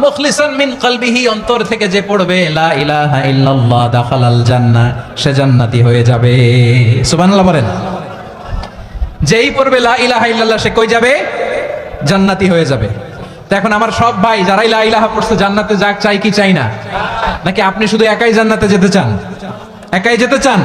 মুখলিসান অন্তর থেকে যে পড়বে, লা সে হয়ে যাবে। বলেন। যেই পড়বে, লা সে কই যাবে? জান্নাতি হয়ে যাবে। আমার সব ভাই, যারাই লা ইলাহা পড়ছে, জান্নাতে যাক কি চাই না? নাকি আপনি শুধু একাই জান্নাতে যেতে চান? একাই যেতে চান?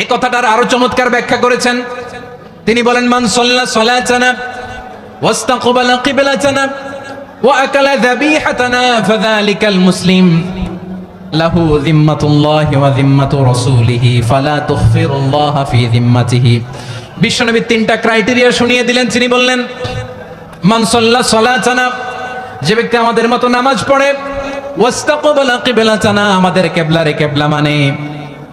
এই কথাটার আরও চমৎকার ব্যাখ্যা করেছেন। তিনি বলেন, মান সাল্লা সালাতানা ওয়াস্তাকবালা কিবলাতানা ওয়া আকালা যাবিহাতানা ফাযালিকাল মুসলিম। লাহু যিম্মাতুল্লাহি ওয়া যিম্মাতু রাসূলিহি, ফালা তুখফিরুল্লাহ ফি যিম্মাতিহি। বিশ্বনবী তিনটা ক্রাইটেরিয়া শুনিয়ে দিলেন। তিনি বললেন, মান সাল্লা সালাতানা, যে ব্যক্তি আমাদের মতো নামাজ পড়ে, ওয়াস্তাকবালা কিবলাতানা আমাদের কিবলারে কিবলা মানে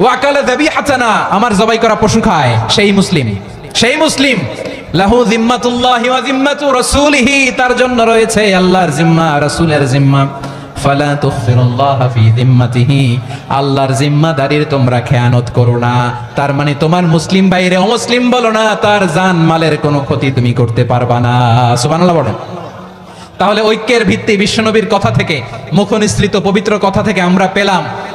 ওয়াকালা দাবি হাসানা আমার জবাই করা পশু খায়। সেই মুসলিম সেই মুসলিম। লাহু জিম্মাতুল্লাহি ওয়া জিম্মাতু রাসূলিহি, তার জন্য রয়েছে আল্লাহর জিম্মা, রাসূলের জিম্মা। ফালা তুখফিরুল্লাহ ফি তোমরা খেয়ানত করো না। তার মানে তোমার মুসলিম বাইরে অমুসলিম বলো না, তার জান মালের কোনো ক্ষতি তুমি করতে পারবা না। সুবহানাল্লাহ বলেন। তাহলে ঐক্যের ভিত্তি বিশ্বনবীর কথা থেকে, মুখনিসৃত পবিত্র কথা থেকে আমরা পেলাম।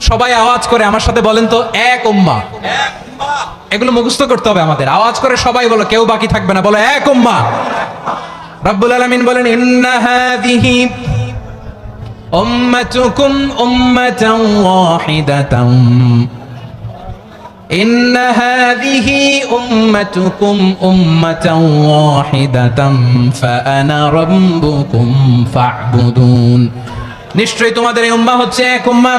সবাই আওয়াজ করে আমার সাথে বলেন তো এক উম্মা এগুলো মুখস্থ করতে হবে আমাদের আওয়াজ করে সবাই বলো কেউ বাকি থাকবে না বলো এক উম্মা রব্বুল আলামিন বলেন ইন্না হাযিহি উম্মাতুকুম উম্মাতান ওয়াহিদাতান إن هذه أمتكم أمة واحدة فأنا ربكم فاعبدون নিশ্চয়ই তোমাদের এই উম্মাহ হচ্ছে এক উম্মাহ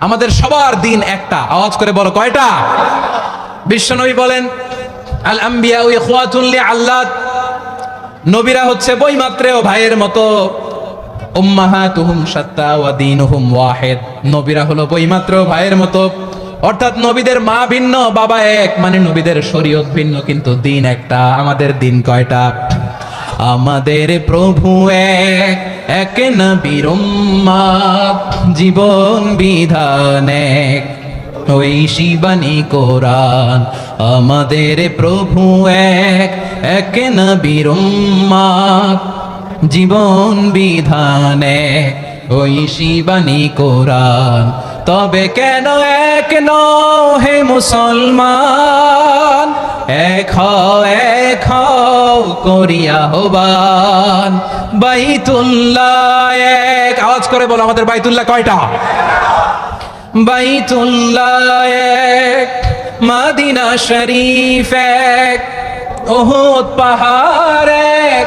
আমাদের সবার দিন একটা। আওয়াজ করে বলো, কয়টা? বিশ্বনবী বলেন, আল আম্বিয়া আল্লাহ নবীরা হচ্ছে বই মাত্রেও ভাইয়ের মতো, উম্মাহাতুহুম শাত্তা ওয়া নবীরা হলো ভাইয়ের মতো। অর্থাৎ নবীদের মা ভিন্ন, বাবা এক মানে নবীদের শরীয়ত ভিন্ন, কিন্তু দিন একটা। আমাদের দিন কয়টা? আমাদের প্রভু এক। এক না জীবন বিধান এক। ওই শিবানী কোরআন আমাদের প্রভু এক। এক না উম্মাদ, জীবন বিধান এক। ওই শিবানী কোরআন তবে কেন এক নও হে মুসলমান? এক হও করিয়া হবান বাইতুল্লাহ এক। আওয়াজ করে বলো আমাদের বাইতুল্লাহ কয়টা? বাইতুল্লাহ এক, মাদিনা শরীফ এক, ওহুদ পাহাড় এক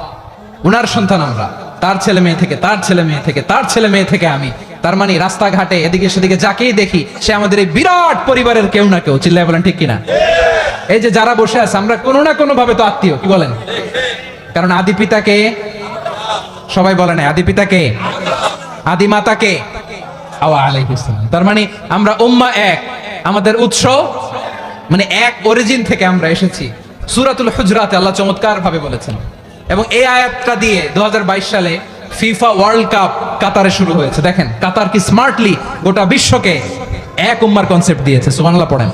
উনার সন্তান আমরা। তার ছেলে মেয়ে থেকে, তার ছেলে মেয়ে থেকে, তার ছেলে মেয়ে থেকে আমি। তার মানে রাস্তাঘাটে এদিকে সেদিকে যাকেই দেখি, সে আমাদের এই বিরাট পরিবারের কেউ না কেউ। চিল্লায় বলেন ঠিক কিনা? এই যে যারা বসে আছে, আমরা কোনো না কোনো ভাবে তো আত্মীয়, কি বলেন? কারণ আদি পিতাকে সবাই বলে না আদি পিতাকে আদি মাতাকে তার মানে আমরা উম্মা এক। আমাদের উৎস মানে এক অরিজিন থেকে আমরা এসেছি। সুরাতুল হুজরাতে আল্লাহ চমৎকার ভাবে বলেছেন। এবং এই আয়াতটা দিয়ে দু হাজার বাইশ সালে ফিফা ওয়ার্ল্ড কাপ কাতারে শুরু হয়েছে। দেখেন, কাতার কি স্মার্টলি গোটা বিশ্বকে এক উম্মার কনসেপ্ট দিয়েছে। সুবাংলা পড়েন।